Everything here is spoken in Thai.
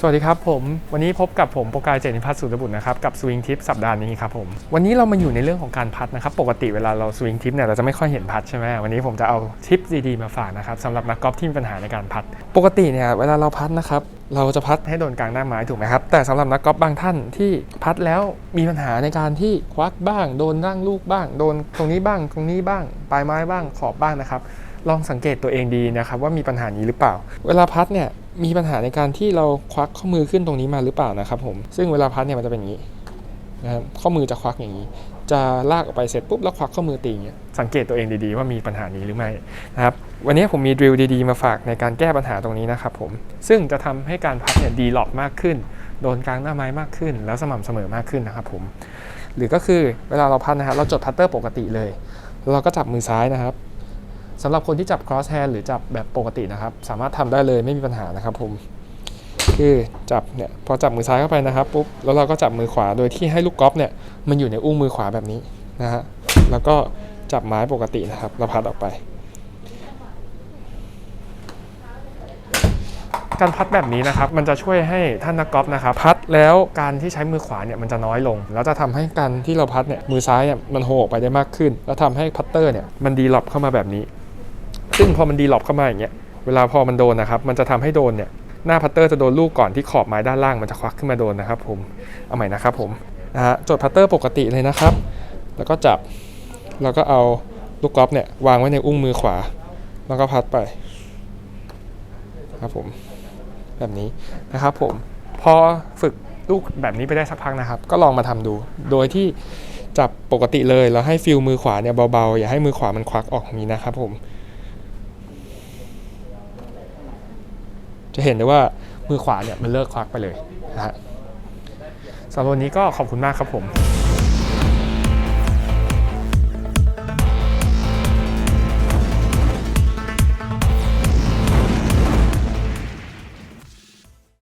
สวัสดีครับผม วันนี้พบกับผมโปรกายเจนิพัฒน์สุรบุตรนะครับกับสวิงทิปสัปดาห์นี้ครับผมวันนี้เรามาอยู่ในเรื่องของการพัดนะครับปกติเวลาเราสวิงทิปเนี่ยเราจะไม่ค่อยเห็นพัดใช่ไหมวันนี้ผมจะเอาทิปดีๆมาฝากนะครับสำหรับนักกอล์ฟที่มีปัญหาในการพัด ปกติเนี่ยเวลาเราพัดนะครับเราจะพัดให้โดนกลางหน้าไม้ถูกไหมครับแต่สำหรับนักกอล์ฟบางท่านที่พัดแล้วมีปัญหาในการที่ควักบ้าง โดนร่างลูกบ้าง โดนตรงนี้บ้าง ตรงนี้บ้าง ปลายไม้บ้างขอบบ้างนะครับ ลองสังเกตตัวเองดีนะครับว่ามีปัญหานี้หรือเปล่า เวลาพัดเนี่ยมีปัญหาในการที่เราควักข้อมือขึ้นตรงนี้มาหรือเปล่านะครับผมซึ่งเวลาพัดเนี่ยมันจะเป็นอย่างนี้นะครับข้อมือจะควักอย่างนี้ จะลากออกไปเสร็จปุ๊บแล้วควักข้อมือตีอย่างเงี้ยสังเกตตัวเองดีๆว่ามีปัญหานี้หรือไม่นะครับวันนี้ผมมีดริลดีๆมาฝากในการแก้ปัญหาตรงนี้นะครับผมซึ่งจะทำให้การพัดเนี่ยดีหลอกมากขึ้น โดนกลางหน้าไม้มากขึ้น แล้วสม่ำเสมอมากขึ้นนะครับผมหรือก็คือเวลาเราพัดนะครับเราจดพัตเตอร์ปกติเลย เราก็จับมือซ้ายนะครับ สำหรับคนที่จับ cross hand หรือจับแบบปกตินะครับ สามารถทำได้เลยไม่มีปัญหานะครับผมคือจับเนี่ยพอจับมือซ้ายเข้าไปนะครับปุ๊บแล้วเราก็จับมือขวาโดยที่ให้ลูกกอล์ฟเนี่ยมันอยู่ในอุ้งมือขวาแบบนี้นะฮะแล้วก็จับไม้ปกตินะครับแล้วพัดออกไป การพัดแบบนี้นะครับ มันจะช่วยให้ท่านนักกอล์ฟนะครับ พัดแล้วการที่ใช้มือขวาเนี่ยมันจะน้อยลง แล้วจะทำให้การที่เราพัดเนี่ยมือซ้ายเนี่ยมันโหออกไปได้มากขึ้น แล้วทำให้พัตเตอร์เนี่ยมันดีหลอบเข้ามาแบบนี้ ซึ่งพอมันดีหลอบเข้ามาอย่างเงี้ย เวลาพอมันโดนนะครับ มันจะทำให้โดนเนี่ยหน้าพัตเตอร์จะโดนลูกก่อนที่ขอบไม้ด้านล่างมันจะควักขึ้นมาโดนนะครับผม เอาใหม่นะครับผมนะฮะจดพัตเตอร์ปกติเลยนะครับ แล้วก็จับ แล้วก็เอาลูกกอล์ฟเนี่ยวางไว้ในอุ้งมือขวา แล้วก็พัดไป ครับผม แบบนี้นะครับผม พอฝึกลูกแบบนี้ไปได้สักพักนะครับ ก็ลองมาทำดู โดยที่จับปกติเลยแล้วให้ฟิลมือขวาเนี่ยเบาๆ อย่าให้มือขวามันควักออกนี้นะครับผม จะเห็นได้ว่ามือขวาเนี่ยมันเลิกควักไปเลยนะฮะสำหรับวันนี้ก็ขอบคุณมากครับผม